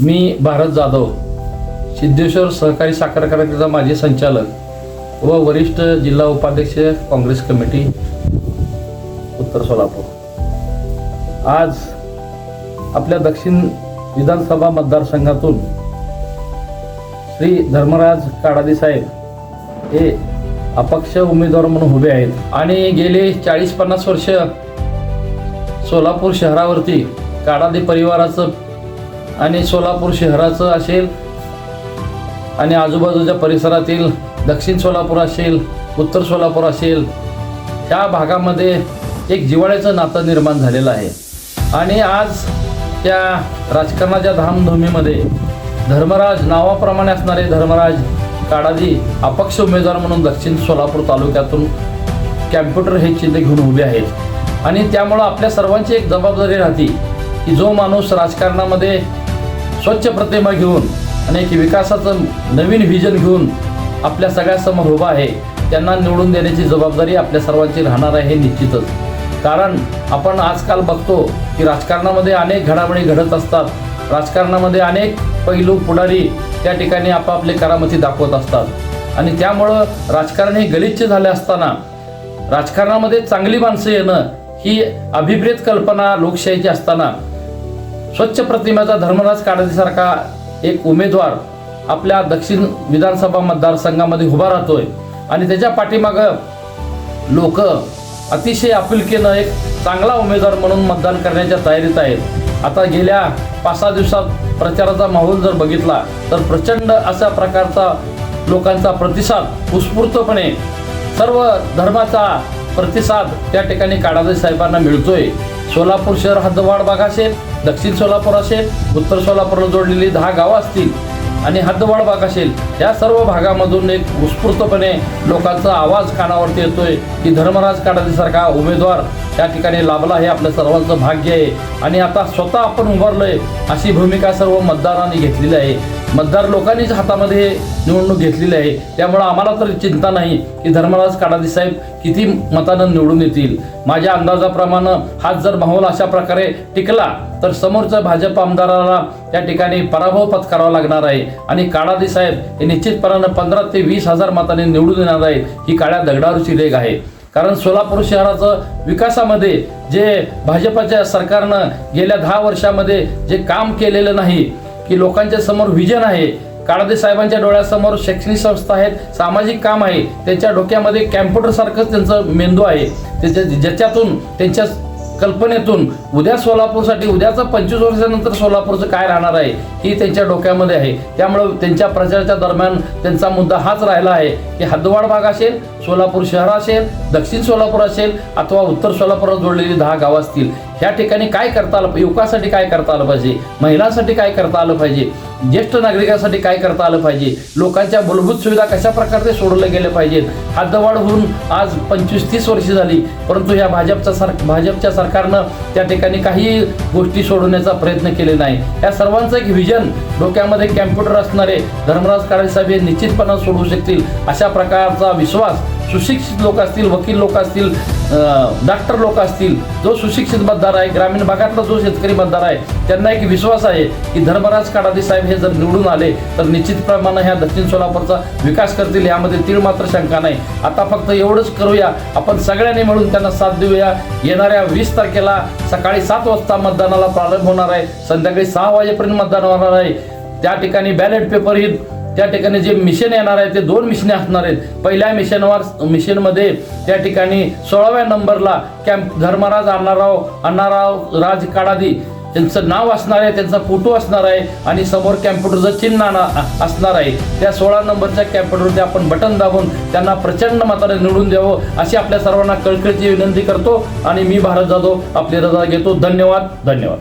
मी भारत जाधव सिद्धेश्वर सहकारी साखर कारखान्याचा माजी संचालक व वरिष्ठ जिल्हा उपाध्यक्ष काँग्रेस कमिटी. उत्तर सोलापूर. आज आपल्या दक्षिण विधानसभा मतदारसंघातून श्री धर्मराज काडादी साहेब हे अपक्ष उमेदवार म्हणून उभे आहेत आणि गेले चाळीस पन्नास वर्ष सोलापूर शहरावरती काडादी परिवाराचं आणि सोलापूर शहराचं असेल आणि आजूबाजूच्या परिसरातील दक्षिण सोलापूर असेल उत्तर सोलापूर असेल त्या भागामध्ये एक जिव्हाळ्याचं नातं निर्माण झालेलं आहे. आणि आज त्या राजकारणाच्या धामधुमीमध्ये धर्मराज नावाप्रमाणे असणारे धर्मराज काडाजी अपक्ष उमेदवार म्हणून दक्षिण सोलापूर तालुक्यातून कॅम्प्युटर हे चिन्ह घेऊन उभे आहेत. आणि त्यामुळं आपल्या सर्वांची एक जबाबदारी राहते की जो माणूस राजकारणामध्ये स्वच्छ प्रतिमा घेऊन आणि एक विकासाचं नवीन व्हिजन घेऊन आपल्या सगळ्यासमोर उभा आहे त्यांना निवडून देण्याची जबाबदारी आपल्या सर्वांची राहणार आहे हे निश्चितच. कारण आपण आजकाल बघतो की राजकारणामध्ये अनेक घडामोडी घडत असतात. राजकारणामध्ये अनेक पैलू पुढारी त्या ठिकाणी आपापले करामती दाखवत असतात. आणि त्यामुळं राजकारण हे गलिच्छ झाले असताना राजकारणामध्ये चांगली माणसं येणं ही अभिप्रेत कल्पना लोकशाहीची असताना स्वच्छ प्रतिमेचा धर्मराज काळाजीसारखा एक उमेदवार आपल्या दक्षिण विधानसभा मतदारसंघामध्ये उभा राहतोय. आणि त्याच्या पाठीमागं लोक अतिशय आपुलकीनं एक चांगला उमेदवार म्हणून मतदान करण्याच्या तयारीत आहेत. आता गेल्या पाच सहा दिवसात प्रचाराचा माहोल जर बघितला तर प्रचंड अशा प्रकारचा लोकांचा प्रतिसाद उत्स्फूर्तपणे सर्व धर्माचा प्रतिसाद त्या ठिकाणी काडाजी साहेबांना मिळतोय. सोलापूर शहर हद्दवाड भाग असेल दक्षिण सोलापूर असेल उत्तर सोलापूरला जोडलेली दहा गावं असतील आणि हद्दवाड भाग असेल या सर्व भागामधून एक उत्स्फूर्तपणे लोकांचा आवाज कानावरती येतोय की धर्मराज काडादीसारखा उमेदवार त्या ठिकाणी लाभला हे आपल्या सर्वांचं भाग्य आहे. आणि आता स्वतः आपण उभारलोय अशी भूमिका सर्व मतदारांनी घेतलेली आहे. मतदार लोकांनीच हातामध्ये निवडणूक घेतलेली आहे. त्यामुळं आम्हाला तर चिंता नाही की धर्मराज काडादी साहेब किती मतानं निवडून येतील. माझ्या अंदाजाप्रमाणे हाच जर माहोल अशा प्रकारे टिकला तर समोरच्या भाजप आमदाराला त्या ठिकाणी पराभव पत्करावा लागणार आहे. आणि काळादी साहेब हे निश्चितपणानं पंधरा ते वीस हजार मताने निवडून येणार आहे ही काळ्या दगडावरची रेग आहे. कारण सोलापूर शहराचं विकासामध्ये जे भाजपाच्या सरकारनं गेल्या दहा वर्षामध्ये जे काम केलेलं नाही की लोकांच्या समोर व्हिजन आहे. काळादे साहेबांच्या डोळ्यासमोर शैक्षणिक संस्था आहेत सामाजिक काम आहे. त्यांच्या डोक्यामध्ये कॅम्प्युटर सारखंच त्यांचं मेंदू आहे. त्याच्या ज्याच्यातून त्यांच्या कल्पनेतून उद्या सोलापूरसाठी उद्याचं पंचवीस वर्षानंतर सोलापूरचं काय राहणार आहे ही त्यांच्या डोक्यामध्ये आहे. त्यामुळं त्यांच्या प्रचाराच्या दरम्यान त्यांचा मुद्दा हाच राहिला आहे की हद्दवाड भाग असेल सोलापूर शहर असेल दक्षिण सोलापूर असेल अथवा उत्तर सोलापूरला जोडलेली दहा गावं असतील ह्या ठिकाणी काय करता आलं युवकासाठी काय करता आलं पाहिजे? महिलांसाठी काय करता आलं पाहिजे? ज्येष्ठ नागरिकांसाठी काय करता आलं पाहिजे? लोकांच्या मूलभूत सुविधा कशा प्रकारे सोडल्या गेल्या पाहिजेत? हद्दवाढ होऊन आज पंचवीस तीस वर्षे झाली परंतु ह्या भाजपचा सर भाजपच्या सरकारनं त्या ठिकाणी काही गोष्टी सोडवण्याचा प्रयत्न केले नाही. या सर्वांचं एक व्हिजन डोक्यामध्ये कॅम्प्युटर असणारे धर्मराज काळे साहेब हे निश्चितपणे सोडवू शकतील अशा प्रकारचा विश्वास सुशिक्षित लोक असतील वकील लोक असतील डॉक्टर लोक असतील जो सुशिक्षित मतदार आहे ग्रामीण भागातला जो शेतकरी मतदार आहे त्यांना एक विश्वास आहे की धर्मराज काडादी साहेब हे जर निवडून आले तर निश्चित प्रमाणे ह्या दक्षिण सोलापूरचा विकास करतील यामध्ये तीळ मात्र शंका नाही. आता फक्त एवढंच करूया आपण सगळ्यांनी मिळून त्यांना साथ देऊया. येणाऱ्या वीस तारखेला सकाळी सात वाजता मतदानाला प्रारंभ होणार आहे. संध्याकाळी सहा वाजेपर्यंत मतदान होणार आहे. त्या ठिकाणी बॅलेट पेपर ही त्या ठिकाणी जे मिशन येणार आहे ते दोन मिशने असणार आहेत. पहिल्या मिशनवर मिशनमध्ये त्या ठिकाणी सोळाव्या नंबरला कॅम्प धर्मराज अण्णाराव अण्णाराव राज काडादी त्यांचं नाव असणार आहे त्यांचा फोटो असणार आहे आणि समोर कॅम्प्युटरचं चिन्ह आणा- असणार आहे. त्या सोळा नंबरच्या कॅम्प्युटरवरती आपण बटन दाबून त्यांना प्रचंड मताने निवडून द्यावं अशी आपल्या सर्वांना कळकळीची विनंती करतो आणि मी भारत जाधव आपली रजा घेतो. धन्यवाद धन्यवाद.